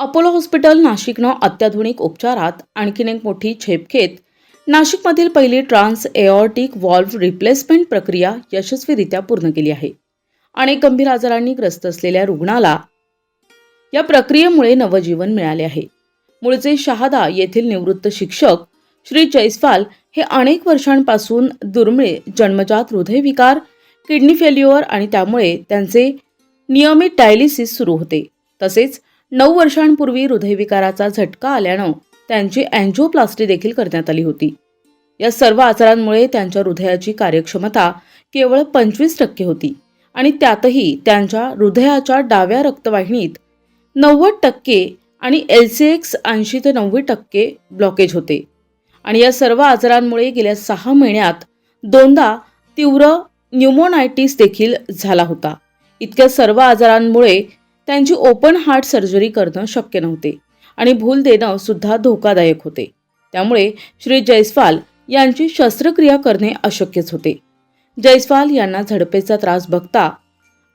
Apollo hospital नाशिकनं अत्याधुनिक उपचारात आणखीन एक मोठी झेप घेत नाशिकमधील पहिली ट्रान्स एऑर्टिक वॉल्व्ह रिप्लेसमेंट प्रक्रिया यशस्वीरित्या पूर्ण केली आहे. अनेक गंभीर आजारांनी ग्रस्त असलेल्या रुग्णाला या प्रक्रियेमुळे नवजीवन मिळाले आहे. मूळचे शहादा येथील निवृत्त शिक्षक श्री जैस्वाल हे अनेक वर्षांपासून दुर्मिळ जन्मजात हृदयविकार किडनी फेल्युअर आणि त्यामुळे त्यांचे नियमित डायलिसिस सुरू होते. तसेच नऊ वर्षांपूर्वी हृदयविकाराचा झटका आल्यानं त्यांची अँजिओप्लास्टी देखील करण्यात आली होती. या सर्व आजारांमुळे त्यांच्या हृदयाची कार्यक्षमता केवळ पंचवीस टक्के होती आणि त्यातही त्यांच्या हृदयाच्या डाव्या रक्तवाहिनीत नव्वद टक्के आणि एल सी एक्स ऐंशी ते नव्वद टक्के ब्लॉकेज होते. आणि या सर्व आजारांमुळे गेल्या सहा महिन्यात दोनदा तीव्र न्युमोनायटिस देखील झाला होता. इतक्या सर्व आजारांमुळे त्यांची ओपन हार्ट सर्जरी करणं शक्य नव्हते आणि भूल देणं सुद्धा धोकादायक होते. त्यामुळे श्री जयस्वाल यांची शस्त्रक्रिया करणे अशक्यच होते. जयस्वाल यांना झडपेचा त्रास बघता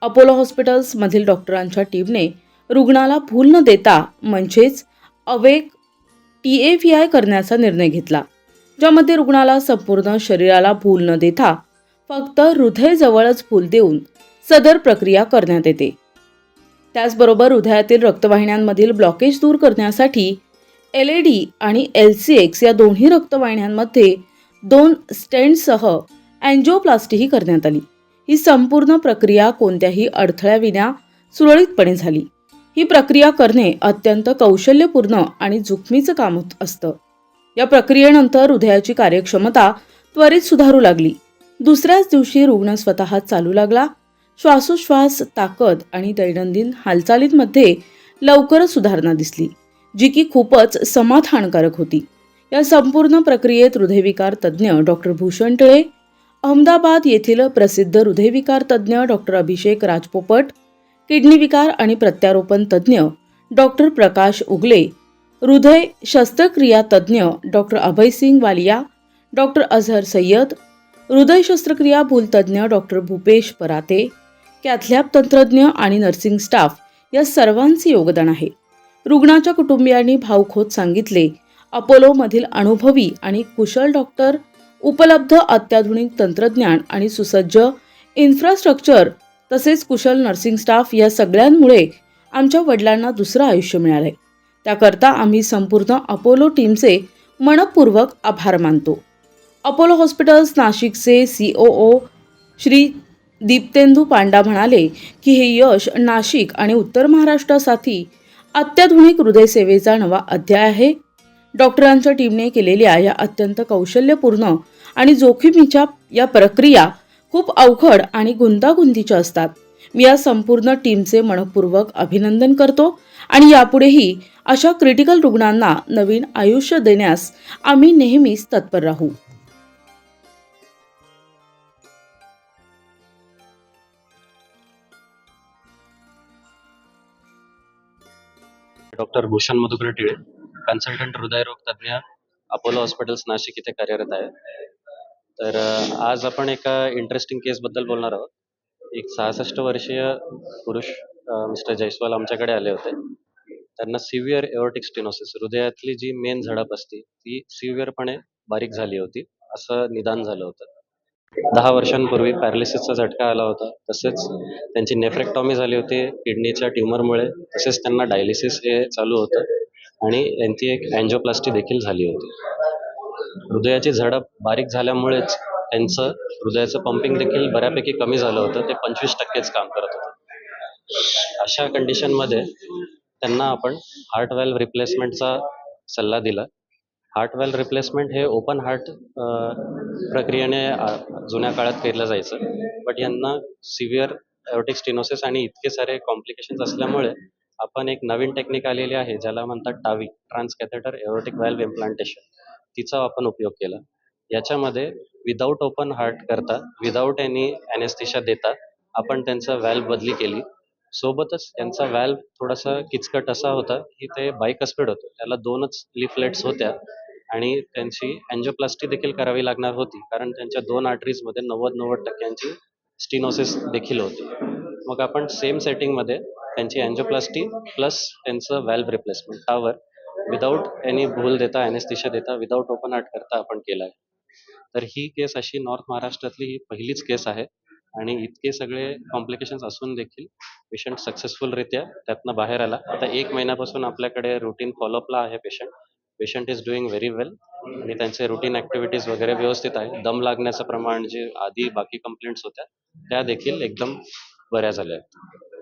अपोलो हॉस्पिटल्समधील डॉक्टरांच्या टीमने रुग्णाला भूल न देता म्हणजेच awake T A V I करण्याचा निर्णय घेतला ज्यामध्ये रुग्णाला संपूर्ण शरीराला भूल न देता फक्त हृदयजवळच भूल देऊन सदर प्रक्रिया करण्यात येते. त्याचबरोबर हृदयातील रक्तवाहिन्यांमधील ब्लॉकेज दूर करण्यासाठी एल ए डी आणि एल सी एक्स या दोन्ही रक्तवाहिन्यांमध्ये दोन स्टेंटसह अँजिओप्लास्टीही करण्यात आली. ही संपूर्ण प्रक्रिया कोणत्याही अडथळ्याविना सुरळीतपणे झाली. ही प्रक्रिया करणे अत्यंत कौशल्यपूर्ण आणि जोखमीचं काम होत असतं. या प्रक्रियेनंतर हृदयाची कार्यक्षमता त्वरित सुधारू लागली. दुसऱ्याच दिवशी रुग्ण स्वतः चालू लागला. श्वासोश्वास ताकद आणि दैनंदिन हालचालींमध्ये लवकरच सुधारणा दिसली जी की खूपच समाधानकारक होती. या संपूर्ण प्रक्रियेत हृदयविकार तज्ज्ञ डॉक्टर भूषण टिळे अहमदाबाद येथील प्रसिद्ध हृदयविकार तज्ज्ञ डॉक्टर अभिषेक राजपोपट किडनी विकार आणि प्रत्यारोपण तज्ज्ञ डॉक्टर प्रकाश उगले हृदय शस्त्रक्रिया तज्ज्ञ डॉक्टर अभयसिंग वालिया डॉक्टर अझहर सय्यद हृदय शस्त्रक्रिया भूलतज्ज्ञ doctor Bhupesh Parate cath lab तंत्रज्ञ आणि नर्सिंग स्टाफ या सर्वांचे योगदान आहे. रुग्णाच्या कुटुंबियांनी भावखोत सांगितले अपोलोमधील अनुभवी आणि कुशल डॉक्टर उपलब्ध अत्याधुनिक तंत्रज्ञान आणि सुसज्ज इन्फ्रास्ट्रक्चर तसेच कुशल नर्सिंग स्टाफ या सगळ्यांमुळे आमच्या वडिलांना दुसरं आयुष्य मिळालंय. त्याकरता आम्ही संपूर्ण अपोलो टीमचे मनपूर्वक आभार मानतो. अपोलो हॉस्पिटल्स नाशिकचे C O O Shri Diptendu Panda म्हणाले की हे यश नाशिक आणि उत्तर महाराष्ट्रासाठी अत्याधुनिक हृदयसेवेचा नवा अध्याय आहे. डॉक्टरांच्या टीमने केलेल्या या अत्यंत कौशल्यपूर्ण आणि जोखमीच्या या प्रक्रिया खूप अवघड आणि गुंतागुंतीच्या असतात. मी या संपूर्ण टीमचे मनपूर्वक अभिनंदन करतो आणि यापुढेही अशा क्रिटिकल रुग्णांना नवीन आयुष्य देण्यास आम्ही नेहमीच तत्पर राहू. डॉक्टर भूषण मधुकर टिळे कन्सल्टंट हृदयरोग तज्ज्ञ अपोलो हॉस्पिटल्स नाशिक इथे कार्यरत आहे तर आज आपण एका इंटरेस्टिंग केसबद्दल बोलणार आहोत. एक सहासष्ट वर्षीय पुरुष मिस्टर जयस्वाल आमच्याकडे आले होते. त्यांना सिव्हिअर एओर्टिक स्टेनोसिस हृदयातली जी मेन झडप असते ती सिव्हिअरपणे बारीक झाली होती असं निदान झालं होतं. दहा वर्षांपूर्वी पॅरालिसिसचा झटका आला होता. तसेच त्यांची नेफ्रेक्टॉमी झाली होती किडनीच्या ट्युमरमुळे. तसेच त्यांना डायलिसिस हे चालू होतं आणि त्यांची एक अँजिओप्लास्टी देखील झाली होती. हृदयाची झडप बारीक झाल्यामुळेच त्यांचं हृदयाचं पंपिंग देखील बऱ्यापैकी कमी झालं होतं. ते पंचवीस टक्केच काम करत होतं. अशा कंडिशनमध्ये त्यांना आपण हार्ट वेल्व रिप्लेसमेंटचा सल्ला दिला. हार्ट वेल रिप्लेसमेंट हे ओपन हार्ट प्रक्रियेने जुन्या काळात केलं जायचं. बट यांना सिव्हिअर एरोटिक स्टिनोसिस आणि इतके सारे कॉम्प्लिकेशन्स असल्यामुळे आपण एक नवीन टेक्निक आलेली आहे ज्याला म्हणतात TAVI trans catheter aortic valve implantation तिचा आपण उपयोग केला. याच्यामध्ये विदाऊट ओपन हार्ट करता विदाऊट एनी अनेस्थिशा देता आपण त्यांचा व्हॅल्व बदली केली. सोबतच त्यांचा व्हॅल्व थोडासा किचकट असा होता की ते बायकस्पेड होतं. त्याला दोनच लिफलेट्स होत्या. आणि त्यांची अँजिओप्लास्टी देखील करावी लागणार होती. कारण त्यांच्या दोन आर्टरीजमध्ये नव्वद नव्वद टक्क्यांची स्टिनोसिस देखील होती. मग आपण सेम सेटिंगमध्ये त्यांची अँजिओप्लास्टी प्लस त्यांचं valve replacement TAVR without any भूल देता एनेस्थिशा देता विदाऊट ओपन आर्ट करता आपण केलं आहे तर ही केस अशी नॉर्थ महाराष्ट्रातली ही पहिलीच केस आहे. आणि इतके सगळे कॉम्प्लिकेशन्स असून देखील पेशंट सक्सेसफुलरित्या त्यातनं बाहेर आला. आता एक महिन्यापासून आपल्याकडे रुटीन फॉलोअपला आहे patient patient is doing very well आणि त्यांचे रुटीन ऍक्टिव्हिटीज वगैरे व्यवस्थित आहे दम लागण्याचं प्रमाण जे आधी बाकी कंप्लेंट्स होत्या त्या देखील एकदम बऱ्या झाल्या आहेत.